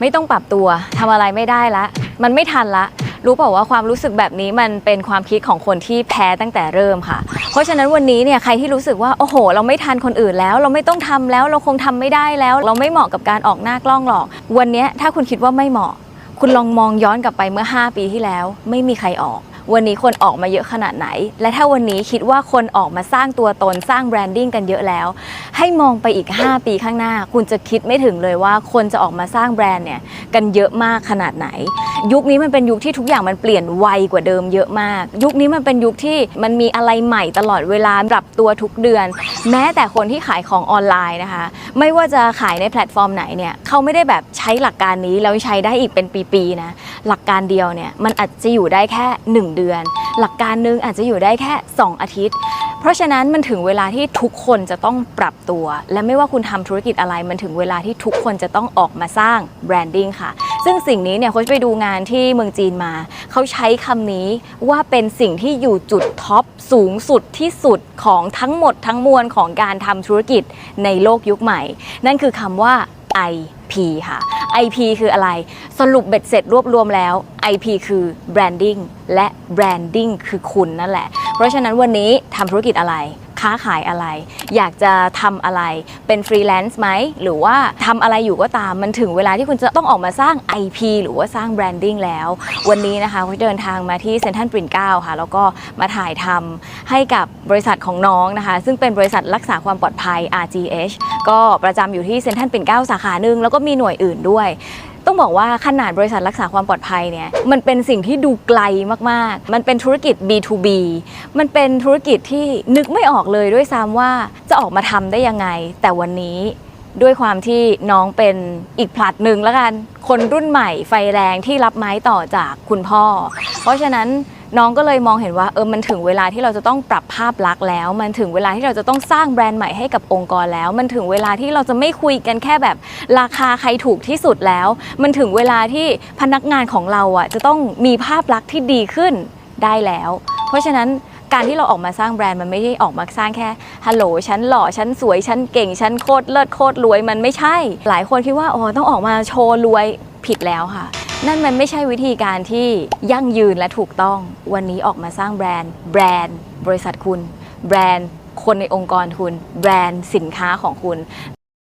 ไม่ต้องปรับตัวทำอะไรไม่ได้ละ มันไม่ทันละ รู้เปล่าว่าความรู้สึกแบบนี้มันเป็นความคิดของคนที่แพ้ตั้งแต่เริ่มค่ะ เพราะฉะนั้นวันนี้เนี่ยใครที่รู้สึกว่าโอ้โห เราไม่ทันคนอื่นแล้ว เราไม่ต้องทำแล้วเราคงทำไม่ได้แล้ว เราไม่เหมาะกับการออกหน้ากล้องหรอก วันเนี้ยถ้าคุณคิดว่าไม่เหมาะ คุณลองมองย้อนกลับไปเมื่อ 5 ปีที่แล้ว ไม่มีใครออก วันนี้คนออกมาเยอะขนาดไหน และถ้าวันนี้คิดว่าคนออกมาสร้างตัวตนสร้างแบรนดิ้งกันเยอะแล้ว ให้มองไปอีก 5 ปีข้างหน้า คุณจะคิดไม่ถึงเลยว่าคนจะออกมาสร้างแบรนด์เนี่ยกันเยอะมากขนาดไหน ยุคนี้มันเป็นยุคที่ทุกอย่างมันเปลี่ยนไวกว่าเดิมเยอะมาก ยุคนี้มันเป็นยุคที่มันมีอะไรใหม่ตลอดเวลาปรับตัวทุกเดือน แม้แต่คนที่ขายของออนไลน์นะคะ ไม่ว่าจะขายในแพลตฟอร์มไหนเนี่ยเขาไม่ได้แบบใช้หลักการนี้แล้วใช้ได้อีกเป็นปีๆนะ หลักการเดียวเนี่ยมันอาจจะอยู่ได้แค่ 1 เดือน หลักการหนึงอาจจะอยู่ได้แค่ 2 อาทิตย์ เพราะฉะนั้นมันถึงเวลาที่ทุกคนจะต้องปรับตัว และไม่ว่าคุณทำธุรกิจอะไร มันถึงเวลาที่ทุกคนจะต้องออกมาสร้างแบรนดิ้งค่ะ ซึ่งสิ่งนี้เนี่ยโค้ชไปดูงานที่เมืองจีนมา เขาใช้คำนี้ว่าเป็นสิ่งที่อยู่จุดท็อปสูงสุดที่สุดของทั้งหมดทั้งมวลของการทำธุรกิจในโลกยุคใหม่ นั่นคือคำว่า IP ค่ะ IP คืออะไร สรุปเบ็ดเสร็จรวบรวมแล้ว IP คือ branding และ branding คือคุณนั่นแหละ เพราะฉะนั้นวันนี้ทำธุรกิจอะไร ค้าขายอะไร อยากจะทำอะไรเป็นฟรีแลนซ์ไหมหรือว่าทำอะไรอยู่ก็ตามมันถึงเวลาที่คุณจะต้องออกมาสร้าง IP หรือว่าสร้างแบรนดิ้งแล้ว วันนี้นะคะคุณเดินทางมาที่เซ็นทรัลปรินเก้าค่ะ แล้วก็มาถ่ายทำให้กับบริษัทของน้องนะคะ ซึ่งเป็นบริษัทรักษาความปลอดภัย RGH ก็ประจำอยู่ที่เซ็นทรัลปรินเก้าสาขาหนึ่งแล้วก็มีหน่วยอื่นด้วย ต้องบอกว่าขนาดบริษัทรักษาความปลอดภัยเนี่ยมันเป็นสิ่งที่ดูไกลมากๆ มันเป็นธุรกิจ B2B มันเป็นธุรกิจที่นึกไม่ออกเลยด้วยซ้ำว่าจะออกมาทำได้ยังไง แต่วันนี้ด้วยความที่น้องเป็นอีกผลัดหนึ่งแล้วกัน คนรุ่นใหม่ไฟแรงที่รับไม้ต่อจากคุณพ่อ เพราะฉะนั้น น้องก็เลยมองเห็นว่าเออมันถึงเวลาที่เราจะต้องปรับภาพลักษณ์แล้ว มันถึงเวลาที่เราจะต้องสร้างแบรนด์ใหม่ให้กับองค์กรแล้ว มันถึงเวลาที่เราจะไม่คุยกันแค่แบบราคาใครถูกที่สุดแล้ว มันถึงเวลาที่พนักงานของเราอะจะต้องมีภาพลักษณ์ที่ดีขึ้นได้แล้ว เพราะฉะนั้นการที่เราออกมาสร้างแบรนด์มันไม่ได้ออกมาสร้างแค่ฮัลโหลฉันหล่อฉันสวยฉันเก่งฉันโคตรเลิศโคตรรวยมันไม่ใช่ หลายคนคิดว่าอ๋อต้องออกมาโชว์รวยผิดแล้วค่ะ นั่นมันไม่ใช่วิธีการที่ยั่งยืนและถูกต้อง วันนี้ออกมาสร้างแบรนด์ แบรนด์ บริษัทคุณ แบรนด์ คนในองค์กรคุณ แบรนด์สินค้าของคุณ